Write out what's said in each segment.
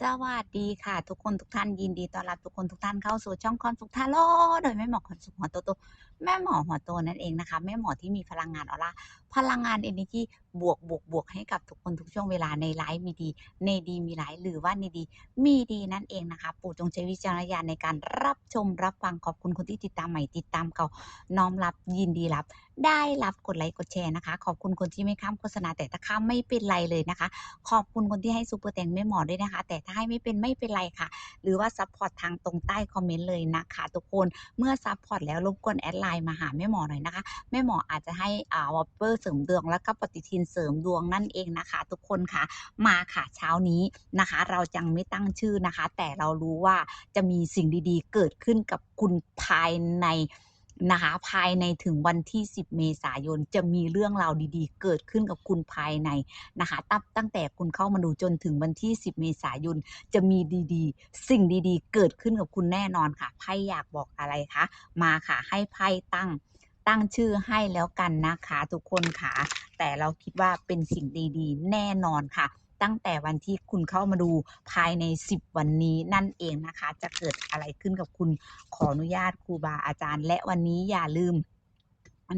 สวัสดีค่ะ ทุกคนทุกท่านยินดีต้อนรับทุกคนทุกท่านเข้าสู่ช่องคอนสุกทาโร่โดยแม่หมอคอนสุกหัวโตโตแม่หมอหัวโตนั่นเองนะคะ แม่หมอที่มีพลังงานออร่าพลังงาน energy บวกบวกบวกให้กับทุกคนทุกช่วงเวลาในไลฟ์มีดี ในดีมีไลฟ์หรือว่าในดี มีดีนั่นเองนะคะปู่จงใช้วิจารณญาณในการรับชมรับฟังขอบคุณคนที่ติดตามใหม่ติดตามเก่าน้อมรับยินดีรับ ได้รับกดไลค์กดแชร์นะคะ ขอบคุณคนที่ไม่ข้ามโฆษณาแต่ถ้าข้ามไม่เป็นไรเลยนะคะ ขอบคุณคนที่ให้ซูเปอร์แตงแม่หมอด้วยนะคะ แต่ถ้าให้ไม่เป็นไม่เป็นไรค่ะ หรือว่าซัพพอร์ตทางตรงใต้คอมเมนต์เลยนะคะทุกคนเมื่อซัพพอร์ตแล้วรบกวนแอดไลน์มาหาแม่หมอหน่อยนะคะแม่หมออาจจะให้อ่าวอปเปอร์เสริมดวงแล้วก็ปฏิทินเสริมดวงนั่นเองนะคะ ทุกคนค่ะมาค่ะเช้านี้นะคะ เราจังไม่ตั้งชื่อนะคะ แต่เรารู้ว่าจะมีสิ่งดีๆ เกิดขึ้นกับคุณภายใน นะคะภายในถึงวันที่ 10 เมษายน จะมีเรื่องราวดีๆ เกิดขึ้นกับคุณภายในนะคะตั้งตั้งแต่คุณเข้ามาดูจนถึงวันที่ 10 เมษายน จะมีดีๆ สิ่งดีๆ เกิดขึ้นกับคุณแน่นอนค่ะไพ่อยากบอกอะไรคะมาค่ะให้ไพ่ตั้งตั้งชื่อให้แล้วกันนะคะ ทุกคนค่ะแต่เราคิดว่าเป็นสิ่งดีๆ แน่นอนค่ะ ตั้งแต่วันที่คุณเข้ามาดูภายใน 10 วันนี้นั่นเองนะคะ จะเกิดอะไรขึ้นกับคุณขออนุญาตครูบาอาจารย์ และวันนี้อย่าลืม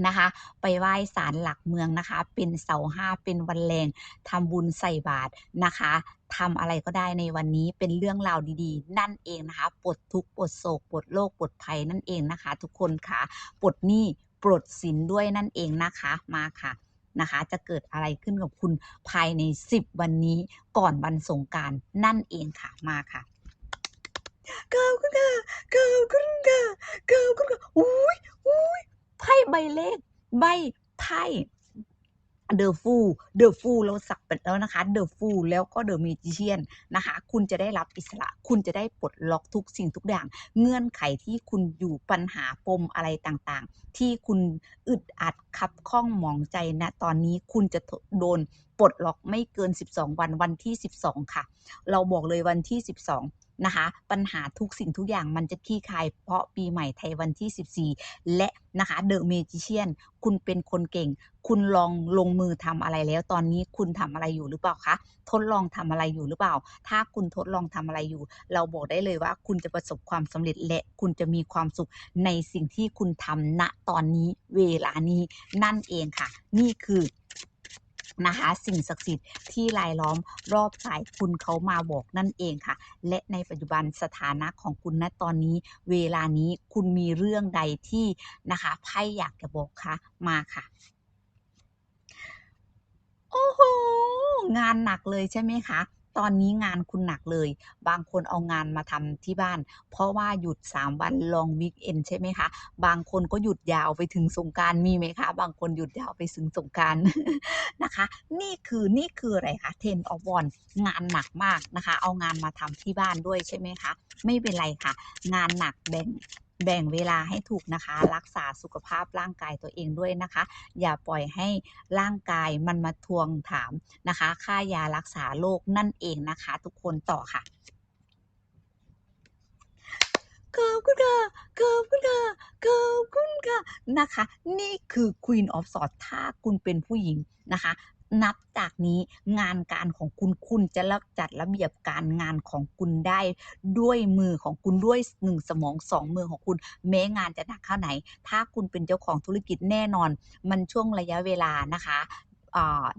นะคะไปไหว้ศาลหลักเมืองนะคะ เป็นเสาห้าเป็นวันแรงทำบุญใส่บาตรนะคะทำอะไรก็ได้ในวันนี้เป็นเรื่องราวดีๆ นั่นเองนะคะปลดทุกข์ปลดโศกปลดโรคปลดภัยนั่นเองนะคะ ทุกคนค่ะปลดหนี้ปลดสินด้วยนั่นเองนะคะมาค่ะ นะคะ จะเกิดอะไรขึ้นกับคุณภายใน 10 วันนี้ก่อนวันสงการนั่นเองค่ะมาค่ะขอบคุณค่ะขอบคุณค่ะขอบคุณค่ะอุ้ยอุ้ยไพ่ใบเลขใบไพ่ เดอะฟูเดอะฟูเราสักไปแล้วนะคะเดอะฟูแล้วก็เดอะมีจิเชียนนะคะ คุณจะได้รับอิสระ คุณจะได้ปลดล็อกทุกสิ่งทุกอย่าง เงื่อนไขที่คุณอยู่ปัญหาปมอะไรต่างๆ ที่คุณอึดอัดขับข้องหมองใจณตอนนี้คุณจะโดนปลดล็อกไม่เกิน 12 วันวันที่ 12 ค่ะ เราบอกเลยวันที่ 12 นะคะ ปัญหาทุกสิ่งทุกอย่างมันจะคลี่คลายเพราะปีใหม่ไทยวันที่ 14 และนะคะเดอะเมจิเชียนคุณเป็นคนเก่ง คุณลองลงมือทำอะไรแล้ว ตอนนี้คุณทำอะไรอยู่หรือเปล่าคะทดลองทำอะไรอยู่หรือเปล่า ถ้าคุณทดลองทำอะไรอยู่ เราบอกได้เลยว่าคุณจะประสบความสำเร็จและคุณจะมีความสุขในสิ่งที่คุณทำณตอนนี้เวลานี้นั่นเองค่ะ นี่คือ นะคะ สิ่งศักดิ์สิทธิ์ที่รายล้อมรอบกายคุณเขามาบอกนั่นเองค่ะ และในปัจจุบันสถานะของคุณณตอนนี้ เวลานี้คุณมีเรื่องใดที่นะคะไพ่อยากจะบอกคะมาค่ะโอ้โหงานหนักเลยใช่ไหมคะ ตอนนี้งานคุณหนักเลย บางคนเอางานมาทำที่บ้าน เพราะว่าหยุด 3 วันลองวิกเอนใช่ไหมคะ บางคนก็หยุดยาวไปถึงสงการมีไหมคะ บางคนหยุดยาวไปถึงสงการนะคะ นี่คือนี่คืออะไรคะเทนออฟวอนงานหนักมากนะคะ เอางานมาทำที่บ้านด้วยใช่ไหมคะ ไม่เป็นไรค่ะ งานหนักแบ่ง แบ่งเวลาให้ถูกนะคะ รักษาสุขภาพร่างกายตัวเองด้วยนะคะ อย่าปล่อยให้ร่างกายมันมาทวงถามนะคะ ค่ายารักษาโรคนั่นเองนะคะ ทุกคนต่อค่ะขอบคุณค่ะขอบคุณค่ะขอบคุณค่ะนะคะ นี่คือ Queen of Swords ถ้าคุณเป็นผู้หญิงนะคะ นับจากนี้งานการของคุณคุณจะรับจัดระเบียบการงานของคุณได้ด้วยมือของคุณด้วยหนึ่งสมองสองมือของคุณแม้งานจะหนักแค่ไหน ถ้าคุณเป็นเจ้าของธุรกิจแน่นอน มันช่วงระยะเวลานะคะ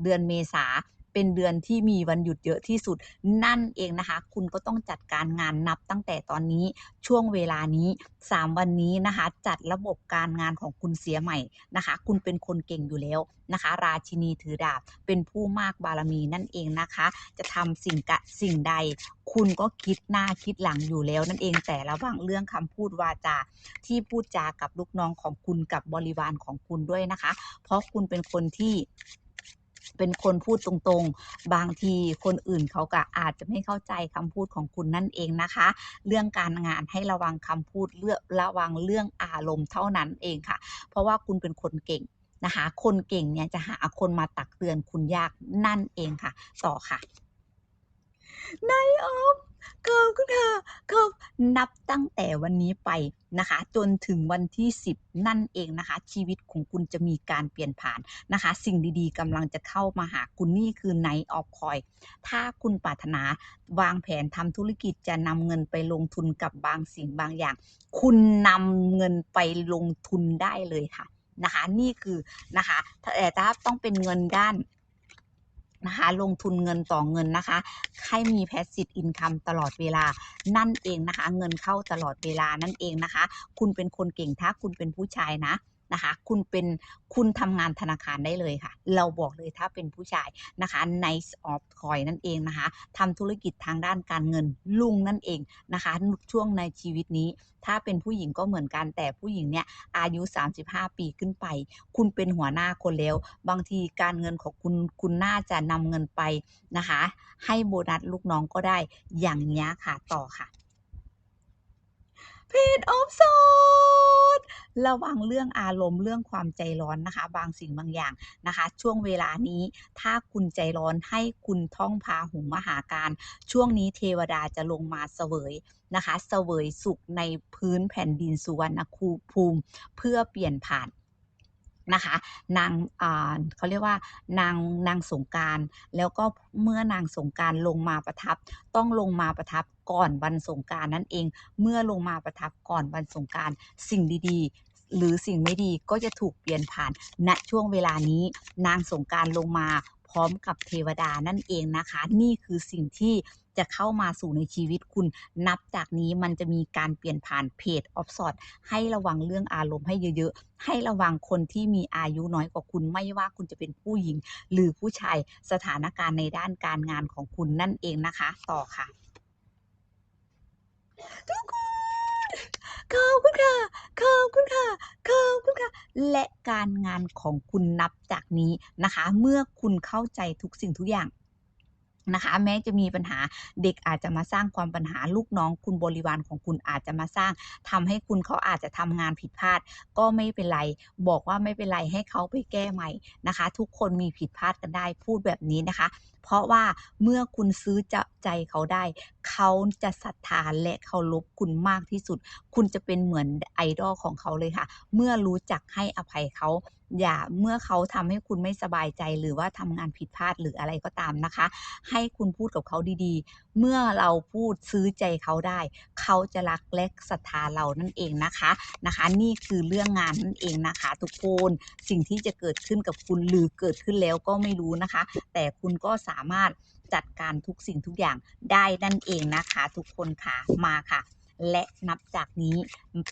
เดือนเมษา เป็นเดือนที่มีวันหยุดเยอะที่สุดนั่นเองนะคะ คุณก็ต้องจัดการงานนับตั้งแต่ตอนนี้ช่วงเวลานี้ 3 วันนี้นะคะ จัดระบบการงานของคุณเสียใหม่นะคะ คุณเป็นคนเก่งอยู่แล้วนะคะ ราชินีถือดาบเป็นผู้มากบารมีนั่นเองนะคะ จะทำสิ่งกะสิ่งใด คุณก็คิดหน้าคิดหลังอยู่แล้วนั่นเองแต่ระวังเรื่องคำพูดวาจาที่พูดจากับลูกน้องของคุณกับบริวารของคุณด้วยนะคะ เพราะคุณเป็นคนที่ เป็นคนพูดตรงๆ บางทีคนอื่นเขาก็อาจจะไม่เข้าใจคำพูดของคุณนั่นเองนะคะ เรื่องการงานให้ระวังคำพูดเลือกระวังเรื่องอารมณ์เท่านั้นเองค่ะ เพราะว่าคุณเป็นคนเก่งนะคะ คนเก่งเนี่ยจะหาคนมาตักเตือนคุณยากนั่นเองค่ะ ต่อค่ะนายออฟ ขขอบคุณค่ะขอบนับตั้งแต่วันนี้ไปนะคะ จนถึงวันที่ 10 นั่นเองนะคะ ชีวิตของคุณจะมีการเปลี่ยนผ่านนะคะ สิ่งดีๆกำลังจะเข้ามาหาคุณนี่คือไนออฟคอยถ้าคุณปรารถนาวางแผนทำธุรกิจจะนำเงินไปลงทุนกับบางสิ่งบางอย่าง คุณนำเงินไปลงทุนได้เลยค่ะนะคะ นี่คือนะคะแต่ถ้าต้องเป็นเงินด้าน นะคะ ลงทุนเงินต่อเงินนะคะ ให้มีแพสซีฟอินคัมตลอดเวลา นั่นเองนะคะ เงินเข้าตลอดเวลานั่นเองนะคะ คุณเป็นคนเก่งถ้าคุณเป็นผู้ชายนะ นะคะ คุณเป็นคุณทำงานธนาคารได้เลยค่ะ เราบอกเลยถ้าเป็นผู้ชายนะคะ Nice of Coin นั่นเองนะคะทำธุรกิจทางด้านการเงินลุงนั่นเองนะคะ ช่วงในชีวิตนี้ ถ้าเป็นผู้หญิงก็เหมือนกันแต่ผู้หญิงเนี่ยอายุ 35 ปีขึ้นไป คุณเป็นหัวหน้าคนแล้ว บางทีการเงินของคุณคุณน่าจะนำเงินไปนะคะ ให้โบนัสลูกน้องก็ได้อย่างนี้ค่ะต่อค่ะ เพจออฟโซดระวังเรื่องอารมณ์เรื่องความใจร้อนนะคะ บางสิ่งบางอย่างนะคะ ช่วงเวลานี้ถ้าคุณใจร้อนให้คุณท่องพาหุงมหาการ ช่วงนี้เทวดาจะลงมาเสวยนะคะ เสวยสุขในพื้นแผ่นดินสุวรรณภูมิ เพื่อเปลี่ยนผ่าน นะคะนางเขาเรียกว่านางนางสงการแล้วก็เมื่อนางสงการลงมาประทับ ต้องลงมาประทับก่อนวันสงการนั่นเอง เมื่อลงมาประทับก่อนวันสงการสิ่งดีๆ หรือสิ่งไม่ดีก็จะถูกเปลี่ยนผ่านณช่วงเวลานี้นางสงการลงมาพร้อมกับเทวดานั่นเองนะคะ นี่คือสิ่งที่ จะเข้ามาสู่ในชีวิตคุณ นับจากนี้มันจะมีการเปลี่ยนผ่านเพจออฟสอดให้ระวังเรื่องอารมณ์ให้เยอะๆ ให้ระวังคนที่มีอายุน้อยกว่าคุณไม่ว่าคุณจะเป็นผู้หญิง หรือผู้ชายสถานการณ์ในด้านการงานของคุณนั่นเองนะคะ ต่อค่ะทุกคนขอบคุณค่ะขอบคุณค่ะขอบคุณค่ะ และการงานของคุณนับจากนี้นะคะ เมื่อคุณเข้าใจทุกสิ่งทุกอย่าง นะคะแม้จะมีปัญหาเด็กอาจจะมาสร้างความปัญหาลูกน้องคุณบริวารของคุณอาจจะมาสร้างทำให้คุณเขาอาจจะทำงานผิดพลาด ก็ไม่เป็นไร บอกว่าไม่เป็นไรให้เขาไปแก้ใหม่นะคะ ทุกคนมีผิดพลาดกันได้พูดแบบนี้นะคะเพราะว่าเมื่อคุณซื้อจใจเขาได้ เขาจะศรัทธาและเคารพคุณมากที่สุด คุณจะเป็นเหมือนไอดอลของเขาเลยค่ะ เมื่อรู้จักให้อภัยเขาอย่าเมื่อเขาทำให้คุณไม่สบายใจหรือว่าทำงานผิดพลาดหรืออะไรก็ตามนะคะ ให้คุณพูดกับเขาดีๆเมื่อเราพูดซื้อใจเขาได้ เขาจะรักและศรัทธาเรานั่นเองนะคะนะคะ นี่คือเรื่องงานนั่นเองนะคะ ทุกคนสิ่งที่จะเกิดขึ้นกับคุณหรือเกิดขึ้นแล้วก็ไม่รู้นะคะ แต่คุณก็สามารถจัดการทุกสิ่งทุกอย่างได้นั่นเองนะคะ ทุกคนค่ะมาค่ะ และนับจากนี้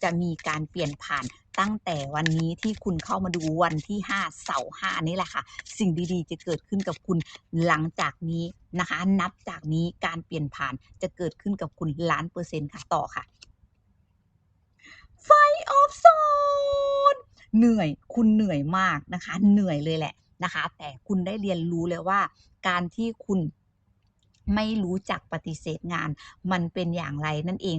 จะมีการเปลี่ยนผ่าน ตั้งแต่วันนี้ที่คุณเข้ามาดูวันที่ 5 เสาร์5นี่แหละค่ะ สิ่งดีๆ จะเกิดขึ้นกับคุณหลังจากนี้นะคะ นับจากนี้การเปลี่ยนผ่านจะเกิดขึ้นกับคุณล้านเปอร์เซ็นต์ค่ะต่อค่ะ ไฟออฟโซนเหนื่อยคุณเหนื่อยมากนะคะ เหนื่อยเลยแหละนะคะ แต่คุณได้เรียนรู้แล้วว่า การที่คุณ ไม่รู้จักปฏิเสธงาน มันเป็นอย่างไรนั่นเอง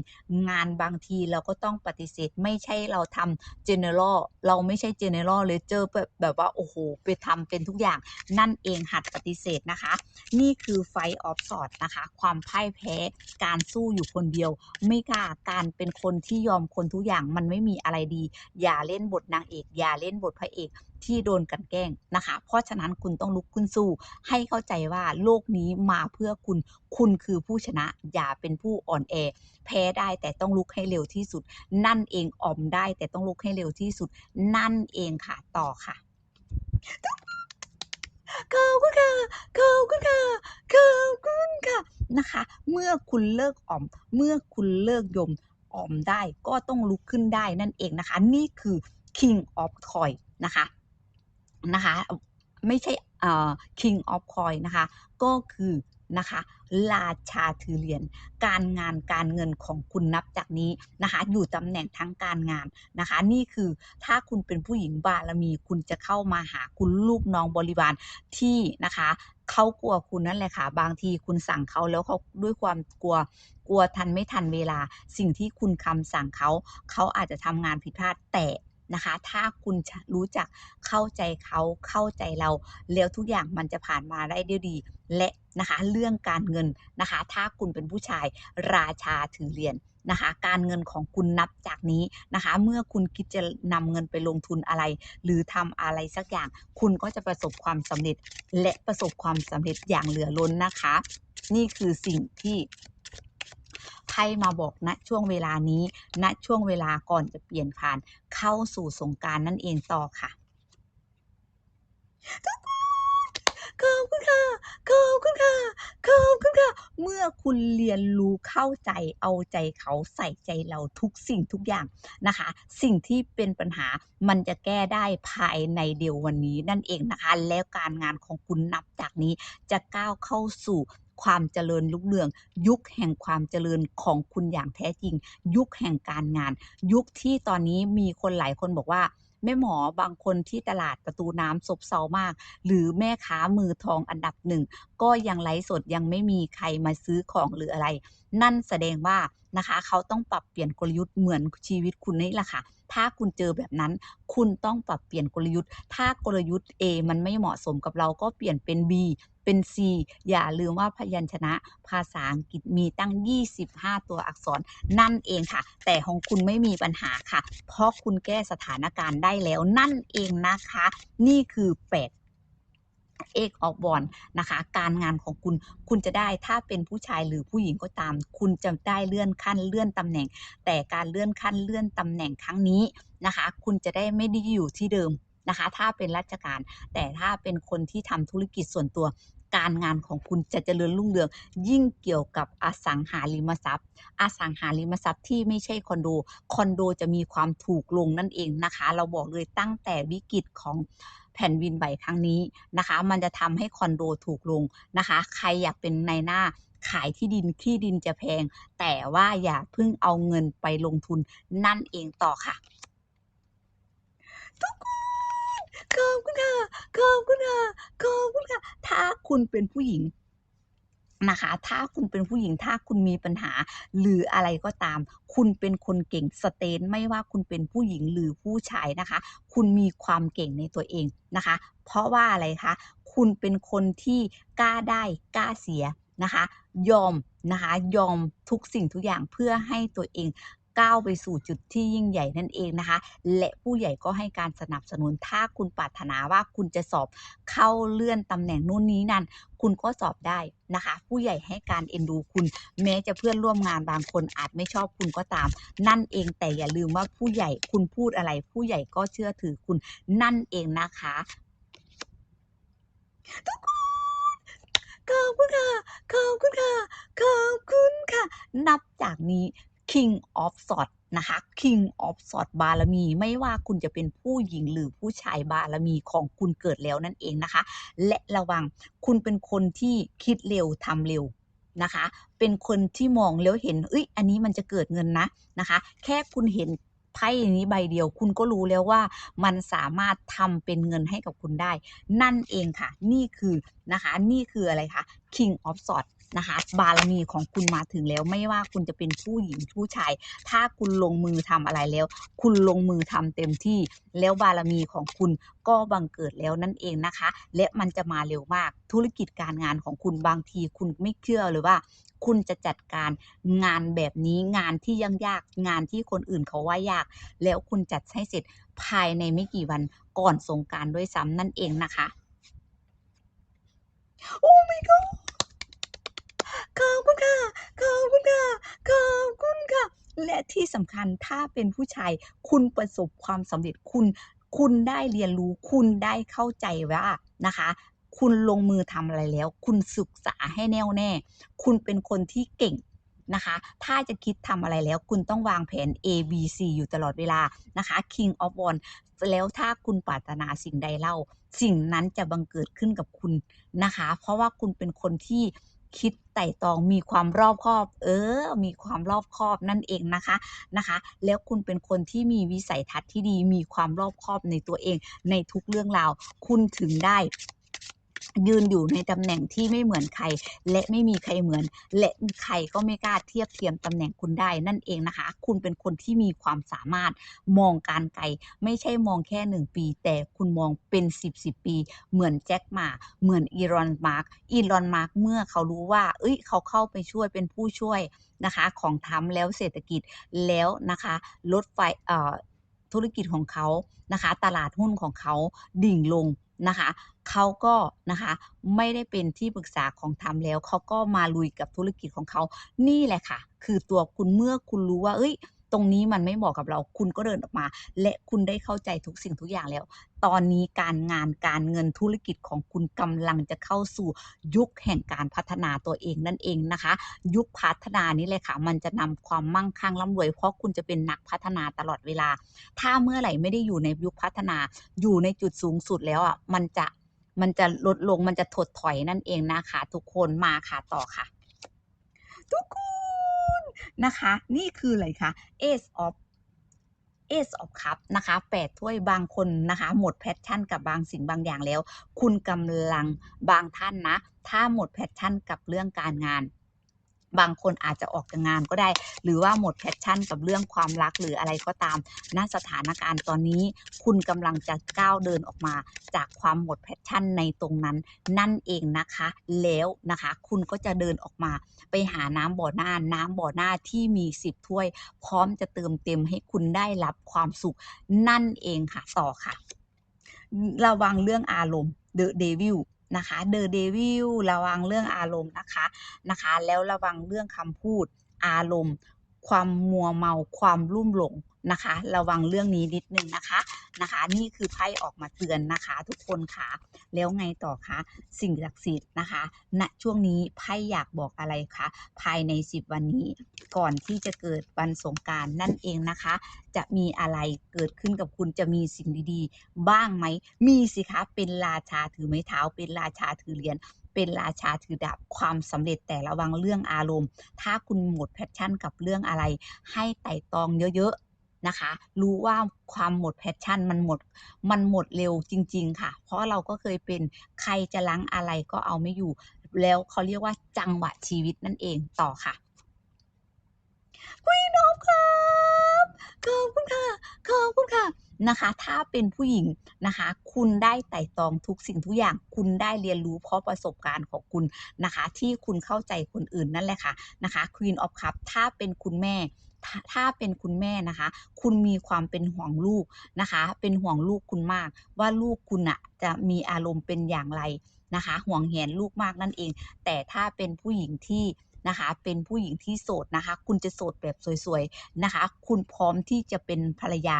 งานบางทีเราก็ต้องปฏิเสธไม่ใช่เราทำ general เราไม่ใช่ general เลยเจอแบบแบบว่า โอ้โห ไปทำเป็นทุกอย่าง นั่นเองหัดปฏิเสธนะคะ นี่คือไฟออฟสอดนะคะ ความพ่ายแพ้การสู้อยู่คนเดียว ไม่กล้าการเป็นคนที่ยอมคนทุกอย่างมันไม่มีอะไรดี อย่าเล่นบทนางเอก อย่าเล่นบทพระเอก ที่โดนกันแกล้งนะคะ เพราะฉะนั้นคุณต้องลุกขึ้นสู้ ให้เข้าใจว่าโลกนี้มาเพื่อคุณ คุณคือผู้ชนะ อย่าเป็นผู้อ่อนแอ แพ้ได้แต่ต้องลุกให้เร็วที่สุด นั่นเองอ่อมได้แต่ต้องลุกให้เร็วที่สุด นั่นเองค่ะ ต่อค่ะขอบคุณค่ะขอบคุณค่ะขอบคุณค่ะนะคะ เมื่อคุณเลิกอ่อม เมื่อคุณเลิกยมอ่อมได้ก็ต้องลุกขึ้นได้นั่นเองนะคะ นี่คือ King of Coin นะคะ นะคะ ไม่ใช่เอ่อ King of Coin นะคะ ก็คือนะคะราชาถือเหรียญการงานการเงินของคุณนับจากนี้นะคะอยู่ตำแหน่งทั้งการงานนะคะ นี่คือถ้าคุณเป็นผู้หญิงบารมีคุณจะเข้ามาหาคุณลูกน้องบริวารที่นะคะเขากลัวคุณนั่นแหละค่ะ บางทีคุณสั่งเขาแล้วเขาด้วยความกลัวกลัวทันไม่ทันเวลา สิ่งที่คุณคำสั่งเขาเขาอาจจะทำงานผิดพลาดแต่ นะคะ ถ้าคุณรู้จักเข้าใจเขาเข้าใจเรา แล้วทุกอย่างมันจะผ่านมาได้ด้วยดี และนะคะเรื่องการเงินนะคะ ถ้าคุณเป็นผู้ชายราชาถือเหรียญนะคะ การเงินของคุณนับจากนี้นะคะ เมื่อคุณคิดจะนำเงินไปลงทุนอะไร หรือทำอะไรสักอย่าง คุณก็จะประสบความสำเร็จ และประสบความสำเร็จอย่างเหลือล้นนะคะ นี่คือสิ่งที่ ไพ่มาบอกณช่วงเวลานี้ณช่วงเวลาก่อนจะเปลี่ยนผ่านเข้าสู่สงการนั่นเองต่อค่ะขอบคุณค่ะขอบคุณค่ะขอบคุณค่ะ เมื่อคุณเรียนรู้เข้าใจเอาใจเขาใส่ใจเราทุกสิ่งทุกอย่างนะคะ สิ่งที่เป็นปัญหามันจะแก้ได้ภายในเดียววันนี้นั่นเองนะคะ แล้วการงานของคุณนับจากนี้จะก้าวเข้าสู่ ความเจริญรุ่งเรือง ยุคแห่งความเจริญของคุณอย่างแท้จริง ยุคแห่งการงาน ยุคที่ตอนนี้มีคนหลายคนบอกว่าแม่หมอบางคนที่ตลาดประตูน้ำซบเซามาก หรือแม่ค้ามือทองอันดับหนึ่ง ก็ยังไลฟ์สดยังไม่มีใครมาซื้อของหรืออะไร นั่นแสดงว่านะคะ เขาต้องปรับเปลี่ยนกลยุทธ์เหมือนชีวิตคุณนี่แหละค่ะ ถ้าคุณเจอแบบนั้น คุณต้องปรับเปลี่ยนกลยุทธ์ ถ้ากลยุทธ์ A มันไม่เหมาะสมกับเราก็เปลี่ยนเป็น B เป็น C อย่าลืมว่าพยัญชนะภาษาอังกฤษมีตั้ง 25 ตัวอักษรนั่นเองค่ะ แต่ของคุณไม่มีปัญหาค่ะ เพราะคุณแก้สถานการณ์ได้แล้วนั่นเองนะคะ นี่คือ8เอกออกบอลนะคะ การงานของคุณคุณจะได้ถ้าเป็นผู้ชายหรือผู้หญิงก็ตาม คุณจะได้เลื่อนขั้นเลื่อนตำแหน่ง แต่การเลื่อนขั้นเลื่อนตำแหน่งครั้งนี้นะคะ คุณจะได้ไม่ได้อยู่ที่เดิมนะคะ ถ้าเป็นราชการ แต่ถ้าเป็นคนที่ทำธุรกิจส่วนตัว การงานของคุณจะเจริญรุ่งเรือง ยิ่งเกี่ยวกับอสังหาริมทรัพย์ อสังหาริมทรัพย์ที่ไม่ใช่คอนโด คอนโดจะมีความถูกลงนั่นเองนะคะ เราบอกเลยตั้งแต่วิกฤตของแผ่นดินไหวครั้งนี้นะคะ มันจะทำให้คอนโดถูกลงนะคะ ใครอยากเป็นในายหน้าขายที่ดินที่ดินจะแพง แต่ว่าอย่าเพิ่งเอาเงินไปลงทุนนั่นเองต่อค่ะ ทุกคน ขอบคุณค่ะขอบคุณค่ะขอบคุณค่ะถ้าคุณเป็นผู้หญิงนะคะ ถ้าคุณเป็นผู้หญิง ถ้าคุณมีปัญหา หรืออะไรก็ตาม คุณเป็นคนเก่งสเตน ไม่ว่าคุณเป็นผู้หญิงหรือผู้ชายนะคะ คุณมีความเก่งในตัวเองนะคะ เพราะว่าอะไรคะ คุณเป็นคนที่กล้าได้กล้าเสียนะคะ ยอมนะคะ ยอมทุกสิ่งทุกอย่างเพื่อให้ตัวเอง ก้าวไปสู่จุดที่ยิ่งใหญ่นั่นเองนะคะ และผู้ใหญ่ก็ให้การสนับสนุนถ้าคุณปรารถนาว่าคุณจะสอบเข้าเลื่อนตำแหน่งนู่นนี้นั่นคุณก็สอบได้นะคะ ผู้ใหญ่ให้การเอ็นดูคุณ แม้จะเพื่อนร่วมงานบางคนอาจไม่ชอบคุณก็ตาม นั่นเองแต่อย่าลืมว่าผู้ใหญ่คุณพูดอะไร ผู้ใหญ่ก็เชื่อถือคุณนั่นเองนะคะทุกคนขอบคุณค่ะขอบคุณค่ะขอบคุณค่ะ นับจากนี้ King of s w o r d นะคะ King of s w o r d บารมี ไม่ว่าคุณจะเป็นผู้หญิงหรือผู้ชายบารมีของคุณเกิดแล้วนั่นเองนะคะ และระวังคุณเป็นคนที่คิดเร็วทำเร็วนะคะ เป็นคนที่มองแล้วเห็นเอ้ยอันนี้มันจะเกิดเงินนะนะคะ แค่คุณเห็นไพ่นี้ใบเดียวคุณก็รู้แล้วว่ามันสามารถทำเป็นเงินให้กับคุณได้ นั่นเองค่ะ นี่คือนะคะ นี่คืออะไรคะ King of Swords นะคะ บารมีของคุณมาถึงแล้วไม่ว่าคุณจะเป็นผู้หญิงผู้ชาย ถ้าคุณลงมือทำอะไรแล้ว คุณลงมือทำเต็มที่ แล้วบารมีของคุณก็บังเกิดแล้วนั่นเองนะคะ และมันจะมาเร็วมากธุรกิจการงานของคุณบางทีคุณไม่เชื่อเลยว่าคุณจะจัดการงานแบบนี้งานที่ยังยากงานที่คนอื่นเขาว่ายาก แล้วคุณจัดให้เสร็จภายในไม่กี่วันก่อนสงการด้วยซ้ำนั่นเองนะคะ โอ้ my god ขอบคุณค่ะ ขอบคุณค่ะ ขอบคุณค่ะ และที่สำคัญถ้าเป็นผู้ชาย คุณประสบความสำเร็จคุณ คุณได้เรียนรู้ คุณได้เข้าใจว่านะคะคุณลงมือทำอะไรแล้ว คุณศึกษาให้แน่วแน่ คุณเป็นคนที่เก่งนะคะ ถ้าจะคิดทำอะไรแล้ว คุณต้องวางแผน A B C อยู่ตลอดเวลานะคะ King of w a n d แล้วถ้าคุณปรารถนาสิ่งใดเล่า สิ่งนั้นจะบังเกิดขึ้นกับคุณนะคะ เพราะว่าคุณเป็นคนที่ คิดไต่ตรองมีความรอบคอบ เออ มีความรอบคอบนั่นเองนะคะนะคะ แล้วคุณเป็นคนที่มีวิสัยทัศน์ที่ดีมีความรอบคอบในตัวเองในทุกเรื่องราว คุณถึงได้ ยืนอยู่ในตำแหน่งที่ไม่เหมือนใคร และไม่มีใครเหมือน และใครก็ไม่กล้าเทียบเทียมตำแหน่งคุณได้นั่นเองนะคะ คุณเป็นคนที่มีความสามารถมองการไกล ไม่ใช่มองแค่หนึ่งปี แต่คุณมองเป็น 10 10 ปี เหมือนแจ็คหมาเหมือนอีรอนมาร์กอีรอนมาร์กเมื่อเขารู้ว่า เอ้ย เขาเข้าไปช่วยเป็นผู้ช่วยนะคะของทำแล้วเศรษฐกิจแล้วนะคะรถไฟเอ่อธุรกิจของเขานะคะ ตลาดหุ้นของเขาดิ่งลง นะคะเขาก็นะคะไม่ได้เป็นที่ปรึกษาของทำแล้วเขาก็มาลุยกับธุรกิจของเขานี่แหละค่ะ คือตัวคุณเมื่อคุณรู้ว่า เอ้ย ตรงนี้มันไม่เหมาะกับเรา คุณก็เดินออกมา และคุณได้เข้าใจทุกสิ่งทุกอย่างแล้ว ตอนนี้การงานการเงินธุรกิจของคุณกำลังจะเข้าสู่ยุคแห่งการพัฒนาตัวเองนั่นเองนะคะ ยุคพัฒนานี้เลยค่ะ มันจะนำความมั่งคั่งร่ำรวย เพราะคุณจะเป็นนักพัฒนาตลอดเวลา ถ้าเมื่อไหร่ไม่ได้อยู่ในยุคพัฒนา อยู่ในจุดสูงสุดแล้วอะมันจะมันจะลดลงมันจะถดถอยนั่นเองนะคะ ทุกคนมาค่ะต่อค่ะ ทุกคน นะคะ นี่คืออะไรคะ Ace of Ace of Cup นะคะแปดถ้วยบางคนนะคะ หมดแพชชั่นกับบางสิ่งบางอย่างแล้ว คุณกำลังบางท่านนะ ถ้าหมดแพชชั่นกับเรื่องการงาน บางคนอาจจะออกจากงานก็ได้ หรือว่าหมด passion กับเรื่องความรักหรืออะไรก็ตามณสถานการณ์ตอนนี้คุณกำลังจะก้าวเดินออกมาจากความหมด passion ในตรงนั้น นั่นเองนะคะ แล้วนะคะ คุณก็จะเดินออกมาไปหาน้ำบ่อหน้าน้ำบ่อหน้าที่มี10ถ้วย พร้อมจะเติมเต็มให้คุณได้รับความสุขนั่นเองค่ะต่อค่ะ ระวังเรื่องอารมณ์ The Devil นะคะ The Devil ระวังเรื่องอารมณ์นะคะนะคะ แล้วระวังเรื่องคำพูดอารมณ์ ความมัวเมาความรุ่มหลง นะคะ ระวังเรื่องนี้นิดนึงนะคะนะคะ นี่คือไพ่ออกมาเตือนนะคะ ทุกคนค่ะ แล้วไงต่อคะสิ่งศักดิ์สิทธิ์นะคะณช่วงนี้ไพ่อยากบอกอะไรคะภายใน 10 วันนี้ ก่อนที่จะเกิดวันสงกานต์นั่นเองนะคะ จะมีอะไรเกิดขึ้นกับคุณจะมีสิ่งดีๆ บ้างไหมมีสิคะเป็นราชาถือไม้เท้า เป็นราชาถือเหรียญเป็นราชาถือดาบความสำเร็จแต่ระวังเรื่องอารมณ์ ถ้าคุณหมด passion กับเรื่องอะไร ให้ไต่ตองเยอะๆ นะคะ รู้ว่าความหมด passion มันหมดมันหมดเร็วจริง ๆ ค่ะ เพราะเราก็เคยเป็นใครจะรั้งอะไรก็เอาไม่อยู่ แล้วเขาเรียกว่าจังหวะชีวิตนั่นเองต่อค่ะ Queen of Cup ขอบคุณค่ะขอบคุณค่ะนะคะ ถ้าเป็นผู้หญิงนะคะ คุณได้ไต่ตองทุกสิ่งทุกอย่าง คุณได้เรียนรู้เพราะประสบการณ์ของคุณนะคะ ที่คุณเข้าใจคนอื่นนั่นแหละค่ะนะคะ Queen of Cup ถ้าเป็นคุณแม่ ถ้าเป็นคุณแม่นะคะ คุณมีความเป็นห่วงลูกนะคะ เป็นห่วงลูกคุณมาก ว่าลูกคุณน่ะจะมีอารมณ์เป็นอย่างไรนะคะ ห่วงแหนลูกมากนั่นเอง แต่ถ้าเป็นผู้หญิงที่นะคะ เป็นผู้หญิงที่โสดนะคะ คุณจะโสดแบบสวยๆนะคะ คุณพร้อมที่จะเป็นภรรยา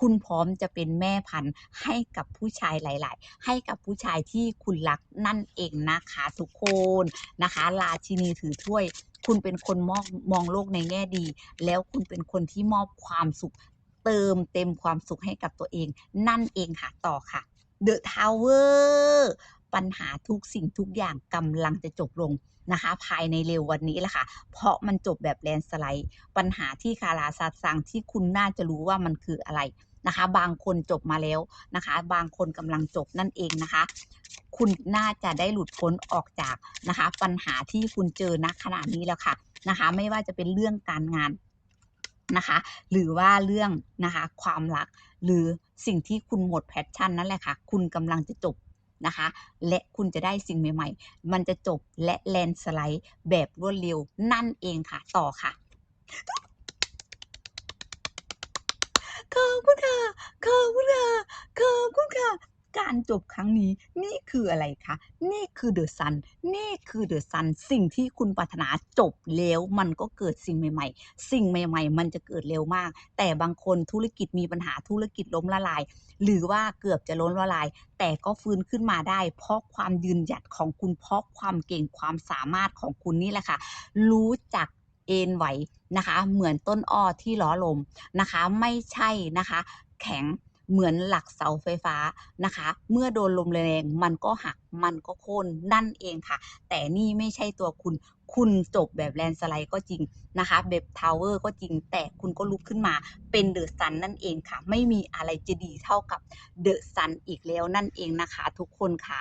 คุณพร้อมจะเป็นแม่พันธุ์ให้กับผู้ชายหลาย ๆ ให้กับผู้ชายที่คุณรักนั่นเองนะคะ ทุกคนนะคะ ราชินีถือถ้วย คุณเป็นคนมองมองโลกในแง่ดี แล้วคุณเป็นคนที่มอบความสุข เติมเต็มความสุขให้กับตัวเอง นั่นเองค่ะต่อค่ะ The Tower ปัญหาทุกสิ่งทุกอย่างกำลังจะจบลงนะคะ ภายในเร็ววันนี้แหละค่ะ เพราะมันจบแบบแลนสไลด์ปัญหาที่คาราซาซังที่คุณน่าจะรู้ว่ามันคืออะไรนะคะ บางคนจบมาแล้วนะคะ บางคนกำลังจบนั่นเองนะคะ คุณน่าจะได้หลุดพ้นออกจากนะคะ ปัญหาที่คุณเจอณขณะนี้แล้วค่ะนะคะ ไม่ว่าจะเป็นเรื่องการงานนะคะ หรือว่าเรื่องนะคะความรักหรือสิ่งที่คุณหมด passion นั่นแหละค่ะ คุณกำลังจะจบนะคะ และคุณจะได้สิ่งใหม่ ๆ มันจะจบและแลนสไลด์แบบรวดเร็วนั่นเองค่ะ ต่อค่ะขอบคุณค่ะขอบคุณค่ะขอบคุณค่ะ การจบครั้งนี้นี่คืออะไรคะ นี่คือ The Sun นี่คือ The Sun สิ่งที่คุณปรารถนาจบแล้วมันก็เกิดสิ่งใหม่ ๆ สิ่งใหม่ ๆ มันจะเกิดเร็วมาก แต่บางคนธุรกิจมีปัญหาธุรกิจล้มละลาย หรือว่าเกือบจะล้มละลาย แต่ก็ฟื้นขึ้นมาได้ เพราะความยืนหยัดของคุณ เพราะความเก่งความสามารถของคุณนี่แหละค่ะ รู้จักเอ็นไหวนะคะ เหมือนต้นอ้อที่ล้อลมนะคะ ไม่ใช่นะคะ แข็ง เหมือนหลักเสาไฟฟ้านะคะ เมื่อโดนลมแรงมันก็หักมันก็โค่นนั่นเองค่ะ แต่นี่ไม่ใช่ตัวคุณคุณจบแบบแลนสไลด์ก็จริงนะคะแบบทาวเวอร์ก็จริง แต่คุณก็ลุกขึ้นมาเป็นเดอะซันนั่นเองค่ะ ไม่มีอะไรจะดีเท่ากับเดอะซันอีกแล้วนั่นเองนะคะ ทุกคนค่ะ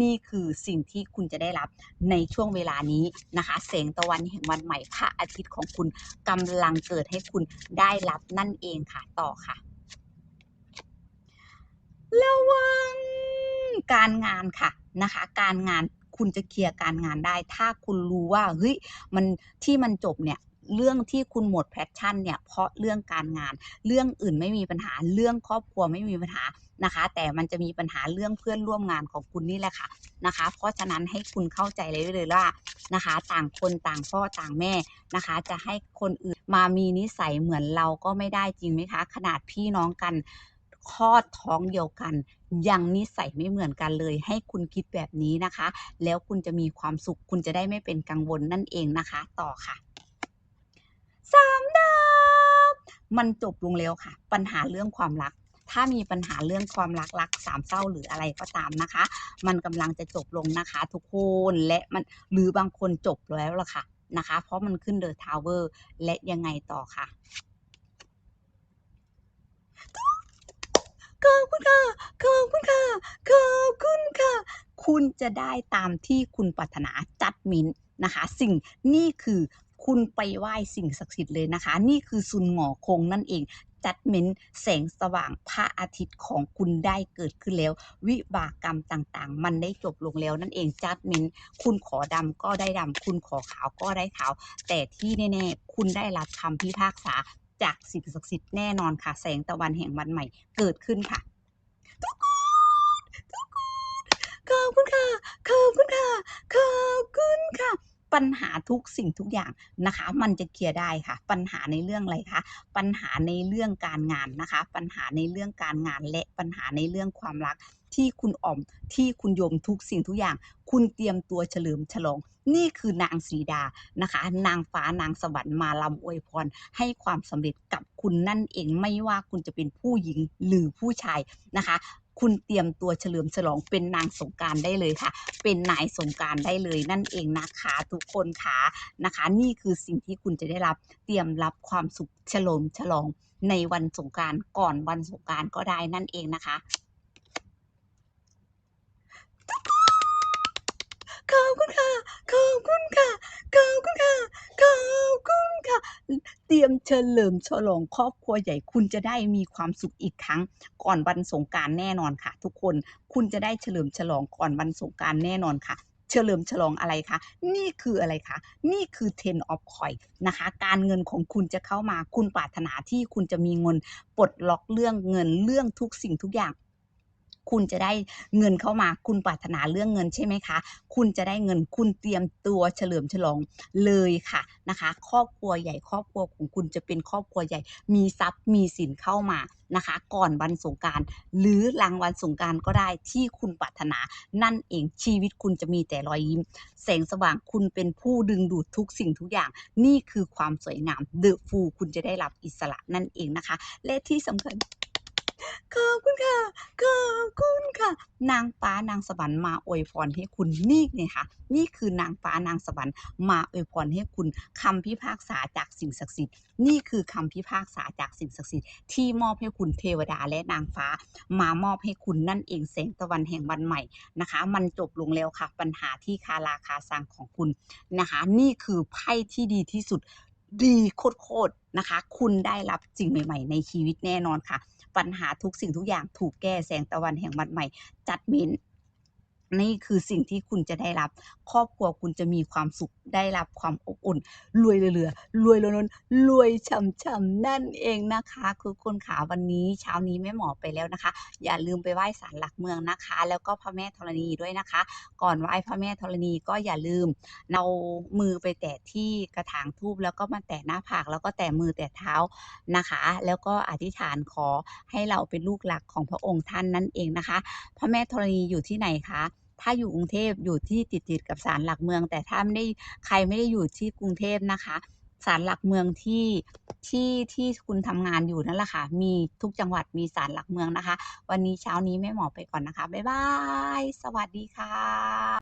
นี่คือสิ่งที่คุณจะได้รับในช่วงเวลานี้นะคะแสงตะวันแห่งวันใหม่พระอาทิตย์ของคุณกำลังเกิดให้คุณได้รับนั่นเองค่ะต่อค่ะ ระวังการงานค่ะนะคะ การงานคุณจะเคลียร์การงานได้ ถ้าคุณรู้ว่าเฮ้ยมันที่มันจบเนี่ยเรื่องที่คุณหมดแพชชั่นเนี่ยเพราะเรื่องการงาน เรื่องอื่นไม่มีปัญหาเรื่องครอบครัวไม่มีปัญหานะคะ แต่มันจะมีปัญหาเรื่องเพื่อนร่วมงานของคุณนี่แหละค่ะนะคะ เพราะฉะนั้นให้คุณเข้าใจเลยเลยว่านะคะ ต่างคนต่างพ่อต่างแม่นะคะ จะให้คนอื่นมามีนิสัยเหมือนเราก็ไม่ได้จริงไหมคะ ขนาดพี่น้องกัน คลอดท้องเดียวกัน ยังนิสัยไม่เหมือนกันเลย ให้คุณคิดแบบนี้นะคะ แล้วคุณจะมีความสุข คุณจะได้ไม่เป็นกังวลนั่นเองนะคะ ต่อค่ะสามดาบมันจบลงแล้วค่ะ ปัญหาเรื่องความรัก ถ้ามีปัญหาเรื่องความรักรักสามเศร้าหรืออะไรก็ตามนะคะ มันกำลังจะจบลงนะคะ ทุกคนและมันหรือบางคนจบแล้วล่ะค่ะนะคะ เพราะมันขึ้นเดอะทาวเวอร์และยังไงต่อค่ะ ขอบคุณค่ะ ขอบคุณค่ะ ขอบคุณค่ะ คุณจะได้ตามที่คุณปรารถนาจัดมินนะคะ สิ่งนี่คือคุณไปไหว้สิ่งศักดิ์สิทธิ์เลยนะคะ นี่คือซุนหงอคงนั่นเองจัดเมนแสงสว่างพระอาทิตย์ของคุณได้เกิดขึ้นแล้ว วิบากกรรมต่างๆ มันได้จบลงแล้วนั่นเองจัดเมนคุณขอดำก็ได้ดำคุณขอขาวก็ได้ขาว แต่ที่แน่ๆ คุณได้รับคำพิพากษา จากสิ่งศักดิ์สิทธิ์แน่นอนค่ะ แสงตะวันแห่งวันใหม่เกิดขึ้นค่ะ ทุกคน ทุกคน ขอบคุณค่ะ ขอบคุณค่ะ ขอบคุณค่ะ ปัญหาทุกสิ่งทุกอย่างนะคะ มันจะเคลียร์ได้ค่ะ ปัญหาในเรื่องอะไรคะปัญหาในเรื่องการงานนะคะ ปัญหาในเรื่องการงานและปัญหาในเรื่องความรักที่คุณอ่อมที่คุณโยมทุกสิ่งทุกอย่าง คุณเตรียมตัวเฉลิมฉลอง นี่คือนางสีดานะคะ นางฟ้านางสวรรค์มาลำอวยพร ให้ความสำเร็จกับคุณนั่นเองไม่ว่าคุณจะเป็นผู้หญิงหรือผู้ชายนะคะ คุณเตรียมตัวเฉลิมฉลองเป็นนางสงการได้เลยค่ะ เป็นนายสงการได้เลยนั่นเองนะคะทุกคนค่ะนะคะ นี่คือสิ่งที่คุณจะได้รับเตรียมรับความสุขเฉลิมฉลองในวันสงการก่อนวันสงการก็ได้นั่นเองนะคะ ขอบคุณค่ะ ขอบคุณค่ะ ขอบคุณค่ะ ขอบคุณค่ะ เตรีย มเฉลิมฉลองครอบครัวใหญ่คุณจะได้มีความสุขอีกครั้ง ก่อนวันสงการแน่นอนค่ะ ทุกคนคุณจะได้เฉลิมฉลองก่อนวันสงการแน่นอนค่ะเฉลิมฉลองอะไรคะ นี่คืออะไรคะ นี่คือ ten of coin นะคะ การเงินของคุณจะเข้ามา คุณปรารถนาที่คุณจะมีเงิน ปลดล็อกเรื่องเงินเรื่องทุกสิ่งทุกอย่าง คุณจะได้เงินเข้ามา คุณปรารถนาเรื่องเงินใช่ไหมคะ คุณจะได้เงินคุณเตรียมตัวเฉลิมฉลองเลยค่ะนะคะ ครอบครัวใหญ่ครอบครัวของคุณจะเป็นครอบครัวใหญ่ มีทรัพย์มีสินเข้ามานะคะ ก่อนวันสงการหรือหลังวันสงการก็ได้ที่คุณปรารถนา นั่นเองชีวิตคุณจะมีแต่รอยยิ้ม แสงสว่างคุณเป็นผู้ดึงดูดทุกสิ่งทุกอย่าง นี่คือความสวยงามเดอะฟูคุณจะได้รับอิสระนั่นเองนะคะ และที่สำคัญ ขอบคุณค่ะ ขอบคุณค่ะ นางฟ้านางสวรรค์มาอวยพรให้คุณนี่ไงคะนี่คือนางฟ้านางสวรรค์มาอวยพรให้คุณคำพิพากษาจากสิ่งศักดิ์สิทธิ์ นี่คือคำพิพากษาจากสิ่งศักดิ์สิทธิ์ที่มอบให้คุณเทวดาและนางฟ้า มามอบให้คุณนั่นเองแสงตะวันแห่งวันใหม่นะคะ มันจบลงแล้วค่ะ ปัญหาที่คาราคาซังของคุณนะคะ นี่คือไพ่ที่ดีที่สุดดีโคตรๆนะคะ คุณได้รับสิ่งใหม่ ๆ ในชีวิตแน่นอนค่ะ ปัญหาทุกสิ่งทุกอย่างถูกแก้แสงตะวันแห่งวันใหม่ จัดเมน นี่คือสิ่งที่คุณจะได้รับ ครอบครัวคุณจะมีความสุขได้รับความอบอุ่น รวยเหลือรวยล้นรวยช่ำๆนั่นเองนะคะคือคนขาวันนี้เช้านี้แม่หมอไปแล้วนะคะ อย่าลืมไปไหว้ศาลหลักเมืองนะคะ แล้วก็พระแม่ธรณีด้วยนะคะ ก่อนไหว้พระแม่ธรณีก็อย่าลืมเอามือไปแตะที่กระถางทูบแล้วก็มาแตะหน้าผากแล้วก็แตะมือแตะเท้านะคะ แล้วก็อธิษฐานขอให้เราเป็นลูกหลักของพระองค์ท่านนั่นเองนะคะ พระแม่ธรณีอยู่ที่ไหนคะ ถ้าอยู่กรุงเทพอยู่ที่ติดติดกับศาลหลักเมือง แต่ถ้าไม่ได้ใครไม่ได้อยู่ที่กรุงเทพนะคะศาลหลักเมืองที่ที่ที่คุณทำงานอยู่นั่นแหละค่ะ มีทุกจังหวัดมีศาลหลักเมืองนะคะ วันนี้เช้านี้แม่หมอไปก่อนนะคะ บ๊ายบาย สวัสดีค่ะ